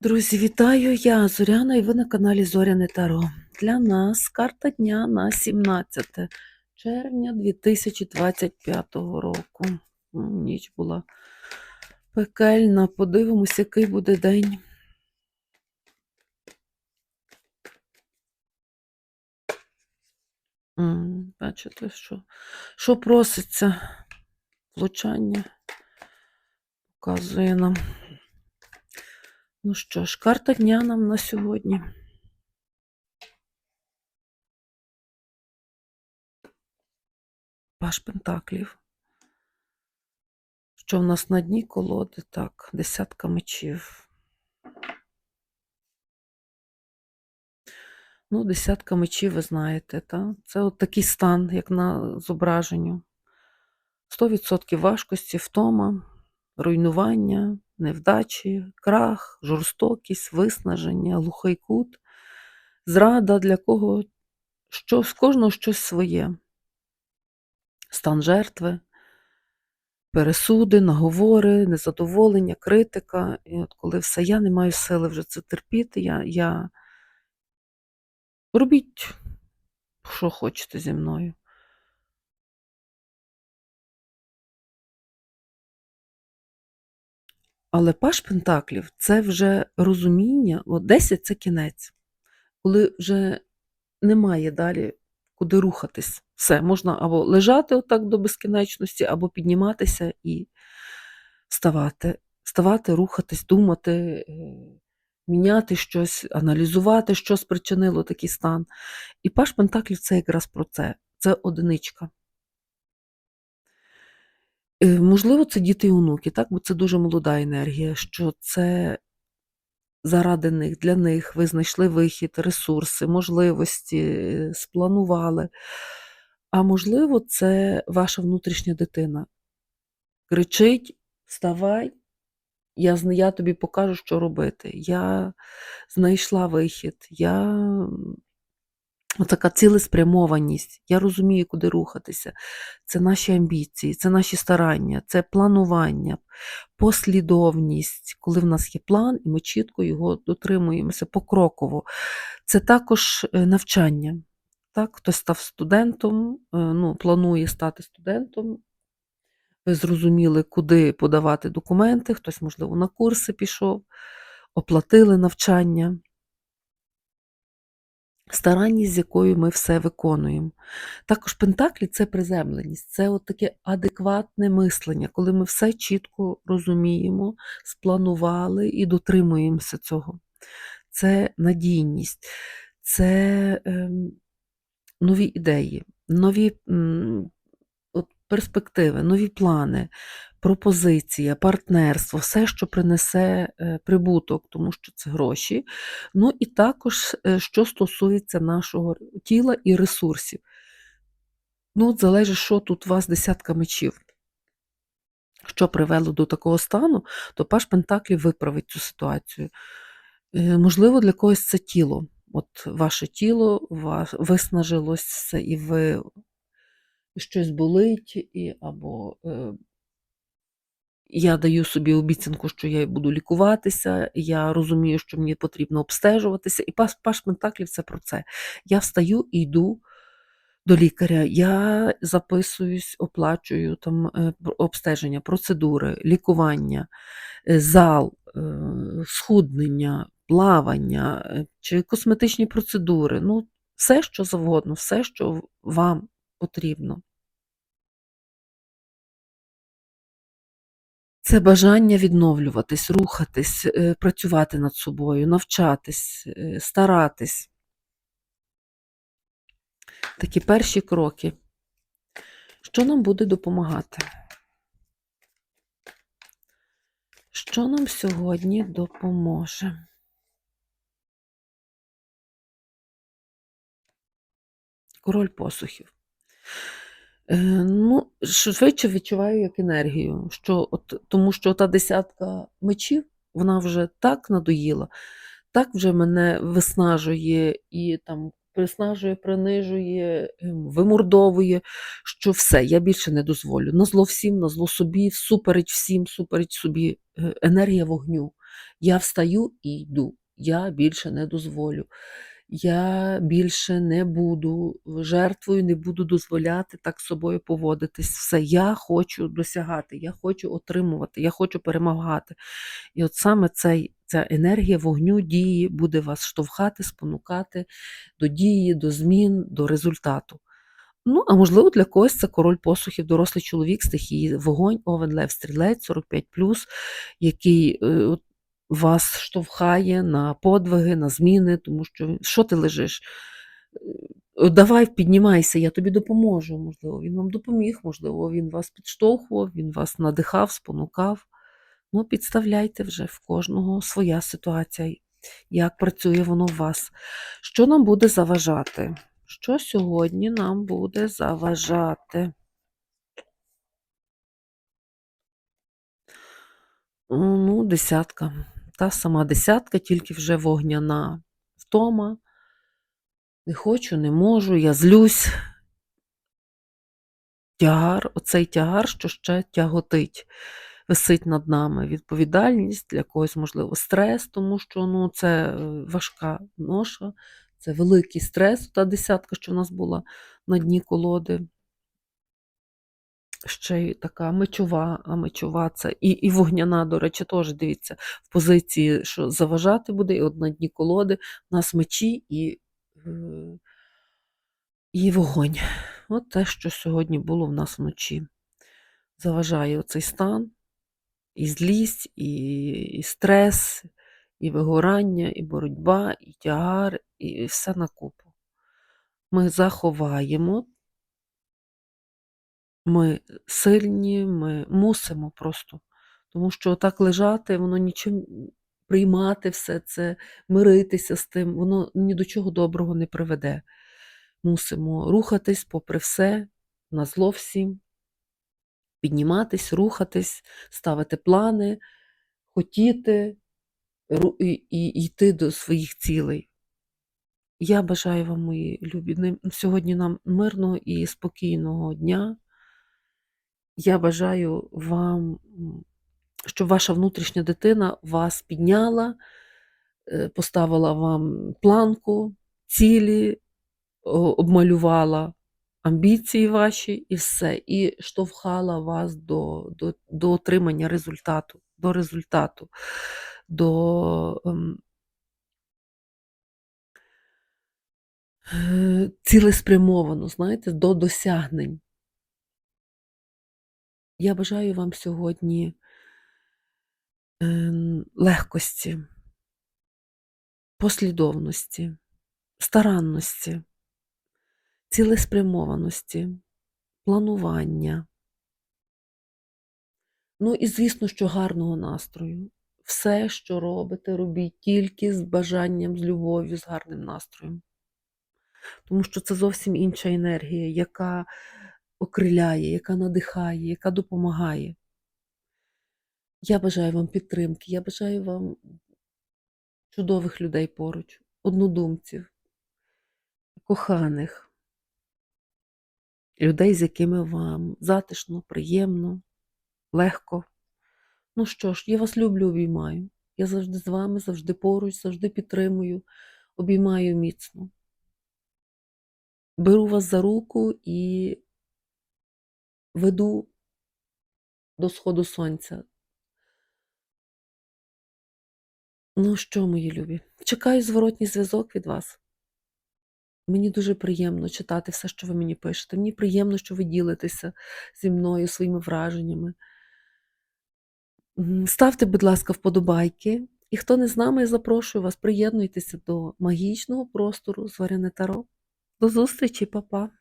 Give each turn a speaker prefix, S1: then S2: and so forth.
S1: Друзі, вітаю! Я Зоряна і ви на каналі Зоряне Таро. Для нас карта дня на 17 червня 2025 року. Ніч була пекельна. Подивимось, який буде день. Бачите, що, що проситься? Влучання показує нам. Ну що ж, карта дня нам на сьогодні. Паш Пентаклів. Що в нас на дні колоди? Так, десятка мечів. Ну, десятка мечів, ви знаєте, та? це от такий стан, як на зображенню. 100% важкості, втома, руйнування, невдачі, крах, жорстокість, виснаження, глухий кут, зрада для кого, що, з кожного щось своє. Стан жертви, пересуди, наговори, незадоволення, критика. І от коли все, я не маю сили вже це терпіти, я, я... робіть, що хочете зі мною. Але паш Пентаклів це вже розуміння, от 10 це кінець, коли вже немає далі куди рухатись. Все, можна або лежати отак до безкінечності, або підніматися і вставати. Вставати, рухатись, думати, е, міняти щось, аналізувати, що спричинило такий стан. І паш Пентаклів це якраз про це. Це одиничка. Е, Можливо, це діти і онуки, так? бо це дуже молода енергія, що це заради них, для них ви знайшли вихід, ресурси, можливості, е, спланували. А можливо, це ваша внутрішня дитина. Кричить, вставай, я, я тобі покажу, що робити. Я знайшла вихід, я така цілеспрямованість. Я розумію, куди рухатися. Це наші амбіції, це наші старання, це планування, послідовність, коли в нас є план, і ми чітко його дотримуємося покроково. Це також е, навчання. Так, Хтось став студентом, е, ну, планує стати студентом. Ви зрозуміли, куди подавати документи, хтось, можливо, на курси пішов, оплатили навчання старанність, з якою ми все виконуємо. Також Пентаклі це приземленість, це от таке адекватне мислення, коли ми все чітко розуміємо, спланували і дотримуємося цього. Це надійність, це ем, нові ідеї, нові м, перспективи, нові плани, пропозиція, партнерство, все, що принесе е, прибуток, тому що це гроші. Ну і також, е, що стосується нашого тіла і ресурсів. Ну, от залежить, що тут у вас десятка мечів. Що привело до такого стану, то Паш Пентаклів виправить цю ситуацію. Е, Можливо, для когось це тіло. От ваше тіло виснажилося, і ви щось болить, і, або я даю собі обіцянку, що я буду лікуватися, я розумію, що мені потрібно обстежуватися. І паш, Пентаклів це про це. Я встаю і йду до лікаря, я записуюсь, оплачую там е, обстеження, процедури, лікування, е, зал, е, схуднення, плавання чи косметичні процедури. Ну, все, що завгодно, все, що вам потрібно. Це бажання відновлюватись, рухатись, е, працювати над собою, навчатись, е, старатись. Такі перші кроки. Що нам буде допомагати? Що нам сьогодні допоможе? Король посухів. Е, Ну, швидше відчуваю як енергію, що от, тому що та десятка мечів, вона вже так надоїла, так вже мене виснажує і там приснажує, принижує, ем, вимордовує, що все, я більше не дозволю. Назло всім, назло собі, всупереч всім, всупереч собі е, енергія вогню. Я встаю і йду. Я більше не дозволю. Я більше не буду жертвою, не буду дозволяти так з собою поводитись. Все, я хочу досягати, я хочу отримувати, я хочу перемагати. І от саме цей, ця енергія вогню дії буде вас штовхати, спонукати до дії, до змін, до результату. Ну, а можливо, для когось це король посухів, дорослий чоловік, стихії вогонь, овен, лев, стрілець, 45 який е, от, вас штовхає на подвиги, на зміни, тому що що ти лежиш? Е, Давай, піднімайся, я тобі допоможу. Можливо, він вам допоміг, можливо, він вас підштовхував, він вас надихав, спонукав. Ну, підставляйте вже в кожного своя ситуація, як працює воно в вас. Що нам буде заважати? Що сьогодні нам буде заважати? Ну, десятка. Та сама десятка, тільки вже вогняна втома. Не хочу, не можу, я злюсь. Тягар, оцей тягар, що ще тяготить, висить над нами. Відповідальність, для когось, можливо, стрес, тому що ну, це е, важка ноша, це великий стрес, та десятка, що в нас була на дні колоди. Ще й така мечова, а мечова це і, і вогняна, до речі, теж дивіться, в позиції, що заважати буде, і от на дні колоди у нас мечі і, е, і вогонь. От те, що сьогодні було в нас вночі. Заважає оцей стан, і злість, і, і стрес, і вигорання, і боротьба, і тягар, і все на купу. Ми заховаємо, ми сильні, ми мусимо просто. Тому що так лежати, воно нічим приймати все це, миритися з тим, воно ні до чого доброго не приведе. Мусимо рухатись попри все, на зло всім, підніматись, рухатись, ставити плани, хотіти і, і йти до своїх цілей. Я бажаю вам, мої любі, сьогодні нам мирного і спокійного дня. Я бажаю вам, щоб ваша внутрішня дитина вас підняла, е, поставила вам планку, цілі, обмалювала амбіції ваші і все, і штовхала вас до, до, до отримання результату, до результату, до ем, е, цілеспрямовано, знаєте, до досягнень. Я бажаю вам сьогодні ем, легкості, послідовності, старанності, цілеспрямованості, планування. Ну і, звісно, що гарного настрою. Все, що робите, робіть тільки з бажанням, з любов'ю, з гарним настроєм. Тому що це зовсім інша енергія, яка окриляє, яка надихає, яка допомагає. Я бажаю вам підтримки, я бажаю вам чудових людей поруч, однодумців, коханих, людей, з якими вам затишно, приємно, легко. Ну що ж, я вас люблю, обіймаю. Я завжди з вами, завжди поруч, завжди підтримую, обіймаю міцно. Беру вас за руку і веду до сходу сонця. Ну що, мої любі, чекаю зворотній зв'язок від вас. Мені дуже приємно читати все, що ви мені пишете. Мені приємно, що ви ділитеся зі мною своїми враженнями. Ставте, будь ласка, вподобайки. І хто не з нами, я запрошую вас, приєднуйтеся до магічного простору Зоряне Таро. До зустрічі, па-па!